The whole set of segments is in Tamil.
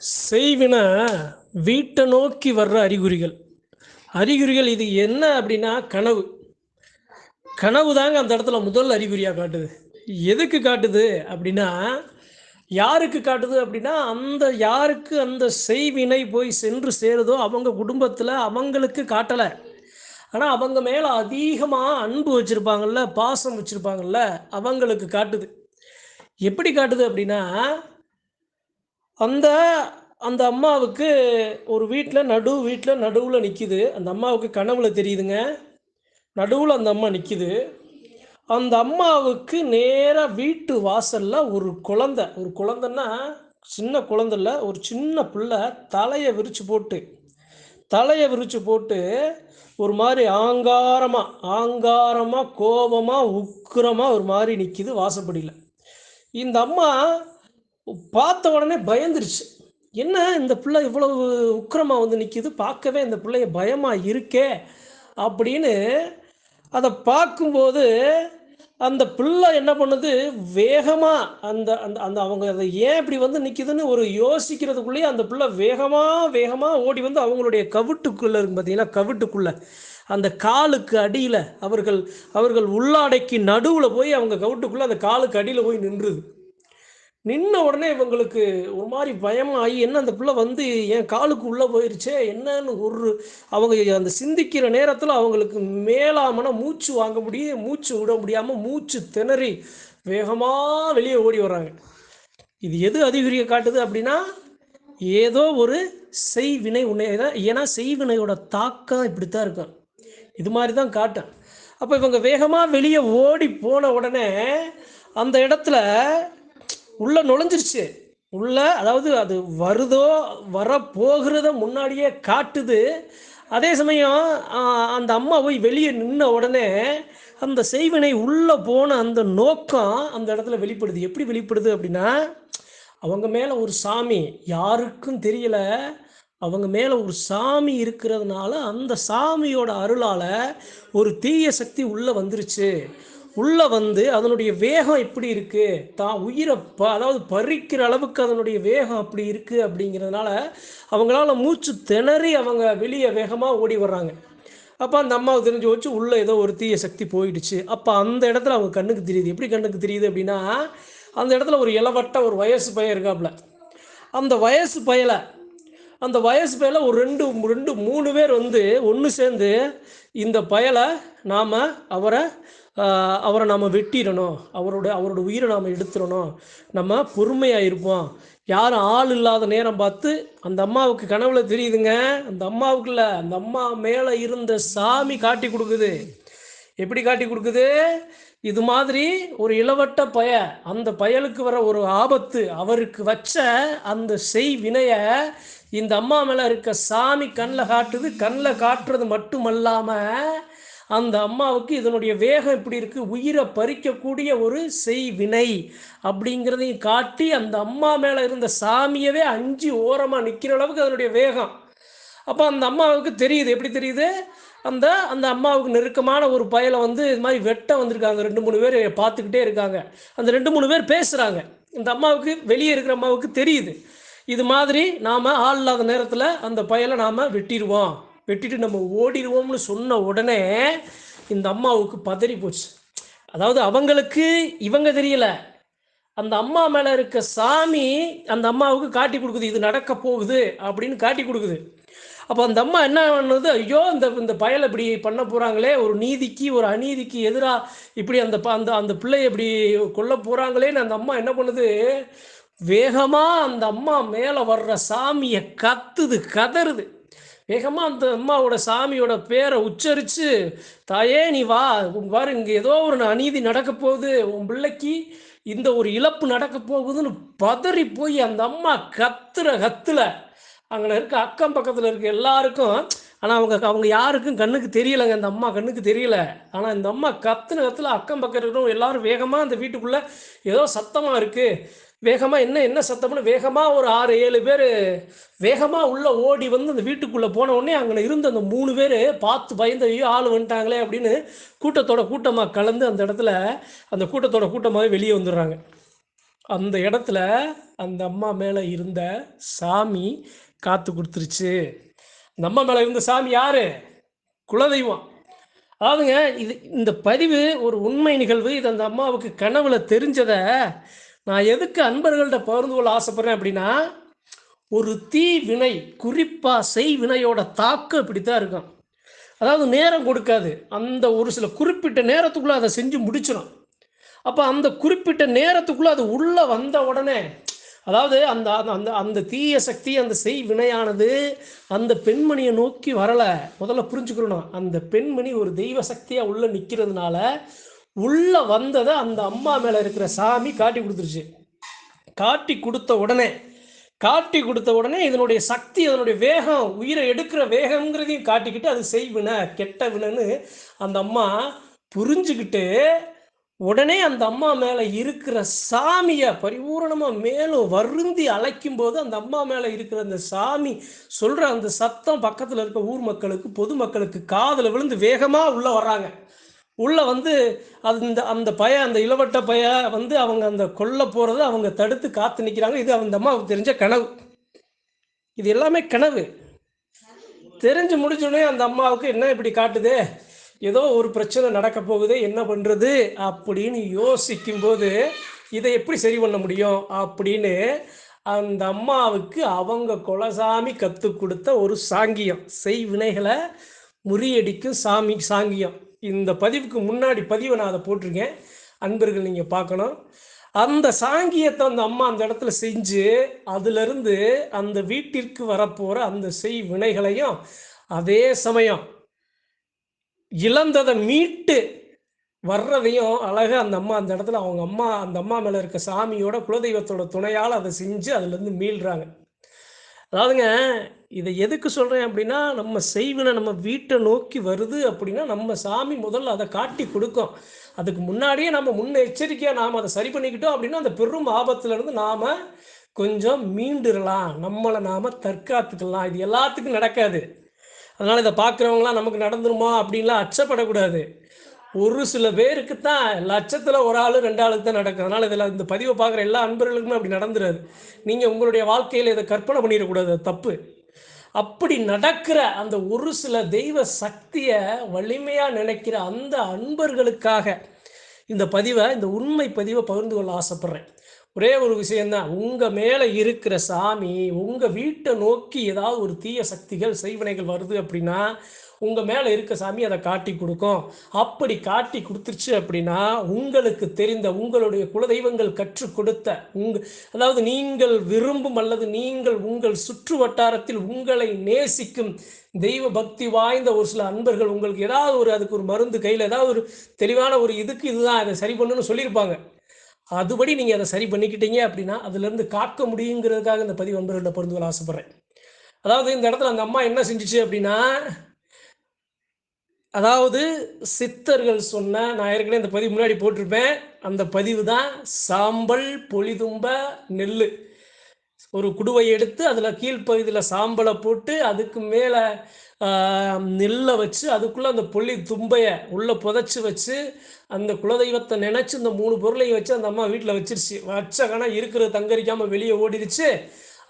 செய்வினை வீட்டை நோக்கி வர்ற அறிகுறிகள். அறிகுறிகள் இது என்ன அப்படின்னா கனவு. கனவு தாங்க அந்த இடத்துல முதல் அறிகுறியாக காட்டுது. எதுக்கு காட்டுது அப்படின்னா யாருக்கு காட்டுது அப்படின்னா அந்த யாருக்கு அந்த செய்வினை போய் சென்று சேருதோ அவங்க குடும்பத்தில் அவங்களுக்கு காட்டலை. ஆனால் அவங்க மேலே அதிகமாக அன்பு வச்சுருப்பாங்கல்ல பாசம் வச்சுருப்பாங்கல்ல அவங்களுக்கு காட்டுது. எப்படி காட்டுது அப்படின்னா அந்த அந்த அம்மாவுக்கு ஒரு வீட்டில் நடு வீட்டில் நடுவில் நிற்கிது அந்த அம்மாவுக்கு கனவுல தெரியுதுங்க. நடுவில் அந்த அம்மா நிற்கிது அந்த அம்மாவுக்கு நேராக வீட்டு வாசலில் ஒரு குழந்தை. ஒரு குழந்தைன்னா சின்ன குழந்தைல ஒரு சின்ன பிள்ளை தலையை விரித்து போட்டு தலையை விரித்து போட்டு ஒரு மாதிரி ஆங்காரமாக ஆங்காரமாக கோபமாக உக்கிரமாக ஒரு மாதிரி நிற்கிது வாசப்படியில். இந்த அம்மா பார்த்த உடனே பயந்துருச்சு. என்ன இந்த பிள்ளை இவ்வளவு உக்கிரமாக வந்து நிற்கிது பார்க்கவே இந்த பிள்ளைய பயமாக இருக்கே அப்படின்னு அதை பார்க்கும்போது அந்த பிள்ளை என்ன பண்ணுது? வேகமாக அந்த அந்த அந்த அவங்க அதை ஏன் இப்படி வந்து நிற்கிதுன்னு ஒரு யோசிக்கிறதுக்குள்ளேயே அந்த பிள்ளை வேகமாக வேகமாக ஓடி வந்து அவங்களுடைய கவிட்டுக்குள்ளே இருக்கு பார்த்தீங்கன்னா கவிட்டுக்குள்ளே. அந்த காலுக்கு அடியில் அவர்கள் அவர்கள் உள்ளாடைக்கு நடுவில் போய் அவங்க கவிட்டுக்குள்ளே அந்த காலுக்கு அடியில் போய் நின்றுது. நின்ன உடனே இவங்களுக்கு ஒரு மாதிரி பயமாகி என்ன அந்த பிள்ளை வந்து என் காலுக்கு உள்ளே போயிருச்சே என்னன்னு ஒரு அவங்க அந்த சிந்திக்கிற நேரத்தில் அவங்களுக்கு மேலாமன மூச்சு வாங்க முடியும் மூச்சு விட முடியாமல் மூச்சு திணறி வேகமாக வெளியே ஓடி வர்றாங்க. இது எது அறிகுறியை காட்டுது அப்படின்னா ஏதோ ஒரு செய்வினை உன்னை ஏன்னா செய்வினையோட தாக்கம் இப்படித்தான் இருக்கும். இது மாதிரி தான் காட்டும். அப்போ இவங்க வேகமாக வெளியே ஓடி போன உடனே அந்த இடத்துல உள்ளே நுழைஞ்சிருச்சு. உள்ள அதாவது அது வருதோ வர போகிறத முன்னாடியே காட்டுது. அதே சமயம் அந்த அம்மா போய் வெளியே நின்ன உடனே அந்த செய்வினை உள்ளே போன அந்த நோக்கம் அந்த இடத்துல வெளிப்படுது. எப்படி வெளிப்படுது அப்படின்னா அவங்க மேலே ஒரு சாமி யாருக்கும் தெரியல. அவங்க மேலே ஒரு சாமி இருக்கிறதுனால அந்த சாமியோட அருளால் ஒரு தீய சக்தி உள்ளே வந்துருச்சு. உள்ளே வந்து அதனுடைய வேகம் எப்படி இருக்குது தான் உயிரை ப அதாவது பறிக்கிற அளவுக்கு அதனுடைய வேகம் அப்படி இருக்குது அப்படிங்கிறதுனால அவங்களால மூச்சு திணறி அவங்க வெளியே வேகமாக ஓடி வர்றாங்க. அப்போ அந்த அம்மாவை தெரிஞ்சு வச்சு உள்ளே ஏதோ ஒரு தீய சக்தி போயிடுச்சு. அப்போ அந்த இடத்துல அவங்க கண்ணுக்கு தெரியுது. எப்படி கண்ணுக்கு தெரியுது அப்படின்னா அந்த இடத்துல ஒரு இளவட்ட ஒரு வயசு பையன் இருக்காப்புல அந்த வயசு பயலை அந்த வயசு மேலே ஒரு ரெண்டு ரெண்டு மூணு பேர் வந்து ஒன்று சேர்ந்து இந்த பயலை நாம் அவரை அவரை நாம் வெட்டிடணும். அவரோட அவரோட உயிரை நாம் எடுத்துடணும். நம்ம பொறுமையாக இருப்போம். யாரும் ஆள் இல்லாத நேரம் பார்த்து அந்த அம்மாவுக்கு கனவுல தெரியுதுங்க. அந்த அம்மாவுக்குள்ள அந்த அம்மா மேலே இருந்த சாமி காட்டி கொடுக்குது. எப்படி காட்டி கொடுக்குது? இது மாதிரி ஒரு இளவட்ட பய அந்த பயலுக்கு வர ஒரு ஆபத்து அவருக்கு வச்ச அந்த செய் வினைய இந்த அம்மா மேலே இருக்க சாமி கண்ணில் காட்டுது கண்ணில் காட்டுறது மட்டுமல்லாமல் அந்த அம்மாவுக்கு இதனுடைய வேகம் இப்படி இருக்குது உயிரை பறிக்கக்கூடிய ஒரு செய்வினை அப்படிங்கிறதையும் காட்டி அந்த அம்மா மேலே இருந்த சாமியவே அஞ்சு ஓரமாக நிற்கிற அளவுக்கு அதனுடைய வேகம். அப்போ அந்த அம்மாவுக்கு தெரியுது. எப்படி தெரியுது? அந்த அந்த அம்மாவுக்கு நெருக்கமான ஒரு பயலை வந்து இது மாதிரி வெட்ட வந்திருக்காங்க. ரெண்டு மூணு பேர் பார்த்துக்கிட்டே இருக்காங்க. அந்த ரெண்டு மூணு பேர் பேசுகிறாங்க இந்த அம்மாவுக்கு வெளியே இருக்கிற அம்மாவுக்கு தெரியுது. இது மாதிரி நாம் ஆள் இல்லாத நேரத்தில் அந்த பயலை நாம் வெட்டிடுவோம். வெட்டிட்டு நம்ம ஓடிடுவோம்னு சொன்ன உடனே இந்த அம்மாவுக்கு பதறி போச்சு. அதாவது அவங்களுக்கு இவங்க தெரியல. அந்த அம்மா மேலே இருக்க சாமி அந்த அம்மாவுக்கு காட்டி கொடுக்குது இது நடக்க போகுது அப்படின்னு காட்டி கொடுக்குது. அப்போ அந்த அம்மா என்ன பண்ணுது? ஐயோ இந்த இந்த பயலை இப்படி பண்ண போகிறாங்களே ஒரு நீதிக்கு ஒரு அநீதிக்கு எதிராக இப்படி அந்த அந்த அந்த பிள்ளை இப்படி கொல்ல போகிறாங்களேன்னு அந்த அம்மா என்ன பண்ணுது? வேகமாக அந்த அம்மா மேலே வர்ற சாமியை கத்துது கதறுது. வேகமாக அந்த அம்மாவோட சாமியோட பேரை உச்சரித்து தாயே நீ வா. பாரு இங்கே ஏதோ ஒரு அநீதி நடக்க போகுது. உன் பிள்ளைக்கு இந்த ஒரு இழப்பு நடக்க போகுதுன்னு பதறி போய் அந்த அம்மா கத்துற கத்துல அங்கே இருக்க அக்கம் பக்கத்தில் இருக்க எல்லாருக்கும் ஆனால் அவங்க அவங்க யாருக்கும் கண்ணுக்கு தெரியலைங்க. அந்த அம்மா கண்ணுக்கு தெரியல. ஆனால் இந்த அம்மா கத்துன கத்துல அக்கம் பக்கம் இருக்கிறவங்க எல்லாரும் வேகமாக அந்த வீட்டுக்குள்ளே ஏதோ சத்தமாக இருக்குது வேகமாக என்ன என்ன சத்தம்னு வேகமாக ஒரு ஆறு ஏழு பேர் வேகமாக உள்ளே ஓடி வந்து அந்த வீட்டுக்குள்ளே போன உடனே அங்கே இருந்த அந்த மூணு பேர் பார்த்து பயந்து ஐயோ ஆள் வந்துட்டாங்களே அப்படின்னு கூட்டத்தோட கூட்டமாக கலந்து அந்த இடத்துல அந்த கூட்டத்தோட கூட்டமாகவே வெளியே வந்துடுறாங்க. அந்த இடத்துல அந்த அம்மா மேலே இருந்த சாமி காத்து கொடுத்துருச்சு. அந்த அம்மா மேலே இருந்த சாமி யார்? குலதெய்வம். அதாவதுங்க இது இந்த பதிவு ஒரு உண்மை நிகழ்வு. இது அந்த அம்மாவுக்கு கனவுல தெரிஞ்சதை நான் எதுக்கு அன்பர்கள்ட்ட பகிர்ந்து கொள்ள ஆசைப்படுறேன் அப்படின்னா ஒரு தீ வினை குறிப்பாக செய் வினையோட தாக்கம் இப்படித்தான் இருக்கும். அதாவது நேரம் கொடுக்காது. அந்த ஒரு சில குறிப்பிட்ட நேரத்துக்குள்ளே அதை செஞ்சு முடிச்சிடும் அப்போ அந்த குறிப்பிட்ட நேரத்துக்குள்ளே அது உள்ளே வந்த உடனே அதாவது அந்த அந்த அந்த தீய சக்தி அந்த செய் வினையானது அந்த பெண்மணியை நோக்கி வரலை. முதல்ல புரிஞ்சுக்கிறணும் அந்த பெண்மணி ஒரு தெய்வ சக்தியாக உள்ளே நிற்கிறதுனால உள்ளே வந்ததை அந்த அம்மா மேலே இருக்கிற சாமி காட்டி கொடுத்துருச்சு. காட்டி கொடுத்த உடனே காட்டி கொடுத்த உடனே இதனுடைய சக்தி அதனுடைய வேகம் உயிரை எடுக்கிற வேகங்கிறதையும் காட்டிக்கிட்டு அது செய்வின கெட்ட வினன்னு அந்த அம்மா புரிஞ்சுக்கிட்டு உடனே அந்த அம்மா மேலே இருக்கிற சாமியை பரிபூரணமாக மேலும் வருந்தி அழைக்கும் போது அந்த அம்மா மேலே இருக்கிற அந்த சாமி சொல்கிற அந்த சத்தம் பக்கத்தில் இருக்க ஊர் மக்களுக்கு பொதுமக்களுக்கு காதில் விழுந்து வேகமாக உள்ளே வர்றாங்க. உள்ளே வந்து அந்த அந்த பய அந்த இளவட்ட பய வந்து அவங்க அந்த கொல்ல போகிறத அவங்க தடுத்து காத்து நிற்கிறாங்க இது அந்த அம்மாவுக்கு தெரிஞ்ச கனவு. இது எல்லாமே கனவு. தெரிஞ்சு முடிஞ்சோடனே அந்த அம்மாவுக்கு என்ன இப்படி காட்டுது? ஏதோ ஒரு பிரச்சனை நடக்க போகுது என்ன பண்ணுறது அப்படின்னு யோசிக்கும்போது இதை எப்படி சரி பண்ண முடியும் அப்படின்னு அந்த அம்மாவுக்கு அவங்க குலசாமி கற்றுக் கொடுத்த ஒரு சாங்கியம். செய் வினைகளை முறியடிக்கும் சாமி சாங்கியம். இந்த பதிவுக்கு முன்னாடி பதிவை நான் அதை போட்டிருக்கேன். அன்பர்கள் நீங்கள் பார்க்கணும். அந்த சாங்கியத்தை அந்த அம்மா அந்த இடத்துல செஞ்சு அதுலேருந்து அந்த வீட்டிற்கு வரப்போகிற அந்த செய் வினைகளையும் அதே சமயம் இழந்ததை மீட்டு வர்றதையும் அழகாக அந்த அம்மா அந்த இடத்துல அவங்க அம்மா அந்த அம்மா மேலே இருக்க சாமியோட குலதெய்வத்தோட துணையால் அதை செஞ்சு அதுலேருந்து மீள்றாங்க. அதாவதுங்க இதை எதுக்கு சொல்கிறேன் அப்படின்னா நம்ம செய்வினை நம்ம வீட்டை நோக்கி வருது அப்படின்னா நம்ம சாமி முதல்ல அதை காட்டி கொடுக்கும். அதுக்கு முன்னாடியே நம்ம முன்ன எச்சரிக்கையாக நாம் அதை சரி பண்ணிக்கிட்டோம் அப்படின்னா அந்த பெரும் ஆபத்துலேருந்து நாம் கொஞ்சம் மீண்டுடலாம் நம்மளை நாம் தற்காத்துக்கலாம். இது எல்லாத்துக்கும் நடக்காது. அதனால் இதை பார்க்குறவங்களாம் நமக்கு நடந்துருமா அப்படின்லாம் அச்சப்படக்கூடாது. ஒரு சில பேருக்கு தான் லட்சத்தில் ஒரு ஆள் ரெண்டு ஆளுக்கு தான் நடக்கும் அதனால் இதில் இந்த பதிவை பார்க்குற எல்லா அன்பர்களுக்குமே அப்படி நடந்துடாது நீங்கள் உங்களுடைய வாழ்க்கையில் இதை கற்பனை பண்ணிடக்கூடாது தப்பு. அப்படி நடக்கிற அந்த ஒரு சில தெய்வ சக்தியை வலிமையாக நினைக்கிற அந்த அன்பர்களுக்காக இந்த பதிவை இந்த உண்மை பதிவை பகிர்ந்து கொள்ள ஆசைப்பட்றேன். ஒரே ஒரு விஷயந்தான் உங்கள் மேலே இருக்கிற சாமி உங்கள் வீட்டை நோக்கி ஏதாவது ஒரு தீய சக்திகள் செய்வனைகள் வருது அப்படின்னா உங்கள் மேலே இருக்க சாமி அதை காட்டி கொடுக்கும். அப்படி காட்டி கொடுத்துருச்சு அப்படின்னா உங்களுக்கு தெரிந்த உங்களுடைய குலதெய்வங்கள் கற்றுக் கொடுத்த உங்க அதாவது நீங்கள் விரும்பும் அல்லது நீங்கள் உங்கள் சுற்று வட்டாரத்தில் உங்களை நேசிக்கும் தெய்வ பக்தி வாய்ந்த ஒரு சில அன்பர்கள் உங்களுக்கு ஏதாவது ஒரு அதுக்கு ஒரு மருந்து கையில் ஏதாவது ஒரு தெளிவான ஒரு இதுக்கு இதுதான் அதை சரி பண்ணணும்னு சொல்லியிருப்பாங்க. அதுபடி நீங்கள் அதை சரி பண்ணிக்கிட்டீங்க அப்படின்னா அதுலேருந்து காக்க முடியுங்கிறதுக்காக இந்த பதிவு அன்பர்கள்ட்ட பொருந்துகள் ஆசைப்பட்றேன். அதாவது இந்த இடத்துல அந்த அம்மா என்ன செஞ்சிச்சு அப்படின்னா அதாவது சித்தர்கள் சொன்ன நான் ஏற்கனவே இந்த பதிவு முன்னாடி போட்டிருப்பேன் அந்த பதிவு தான் சாம்பல் பொலிதும்ப நெல் ஒரு குடுவை எடுத்து அதில் கீழ்ப்பகுதியில் சாம்பலை போட்டு அதுக்கு மேலே நெல்லை வச்சு அதுக்குள்ளே அந்த பொல்லி தும்பையை உள்ளே புதைச்சி வச்சு அந்த குலதெய்வத்தை நினச்சி இந்த மூணு பொருளையும் வச்சு அந்த அம்மா வீட்டில் வச்சிருச்சு. வச்ச கணம் இருக்கிற தங்கரிக்காமல் வெளியே ஓடிடுச்சு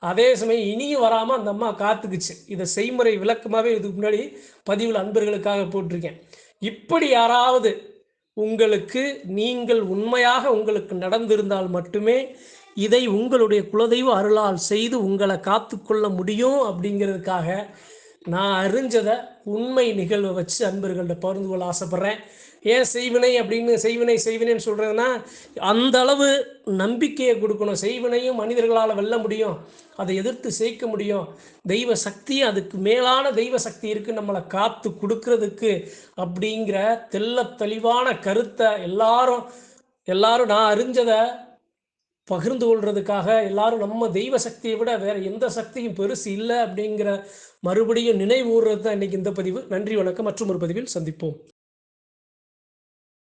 அதே சமயம் இனியும் வராமல் அந்த அம்மா காத்துக்குச்சு. இதை செய்முறை விளக்கமாகவே இதுக்கு முன்னாடி பதிவில் அன்பர்களுக்காக போட்டிருக்கேன். இப்படி யாராவது உங்களுக்கு நீங்கள் உண்மையாக உங்களுக்கு நடந்திருந்தால் மட்டுமே இதை உங்களுடைய குலதெய்வ அருளால் செய்து உங்களை காத்துக்கொள்ள முடியும் அப்படிங்கிறதுக்காக நான் அறிஞ்சதை உண்மை நிகழ்வை வச்சு அன்பர்கள்ட்ட பகிர்ந்து கொள்ள ஆசைப்பட்றேன். ஏன் செய்வினை அப்படின்னு செய்வினை செய்வினைன்னு சொல்கிறதுனா அந்த அளவு நம்பிக்கையை கொடுக்கணும். செய்வினையும் மனிதர்களால் வெல்ல முடியும். அதை எதிர்த்து சேர்க்க முடியும். தெய்வ சக்தி அதுக்கு மேலான தெய்வ சக்தி இருக்குது நம்மளை காத்து கொடுக்கறதுக்கு அப்படிங்கிற தெல்ல தெளிவான கருத்தை எல்லாரும் எல்லாரும் நான் அறிஞ்சதை பகிர்ந்து கொள்றதுக்காக எல்லாரும் நம்ம தெய்வ சக்தியை விட வேறு எந்த சக்தியும் பெருசு இல்லை அப்படிங்கிற மறுபடியும் நினைவூர்றது தான் இன்றைக்கி இந்த பதிவு. நன்றி வணக்கம். மற்றும் ஒரு பதிவில் சந்திப்போம்.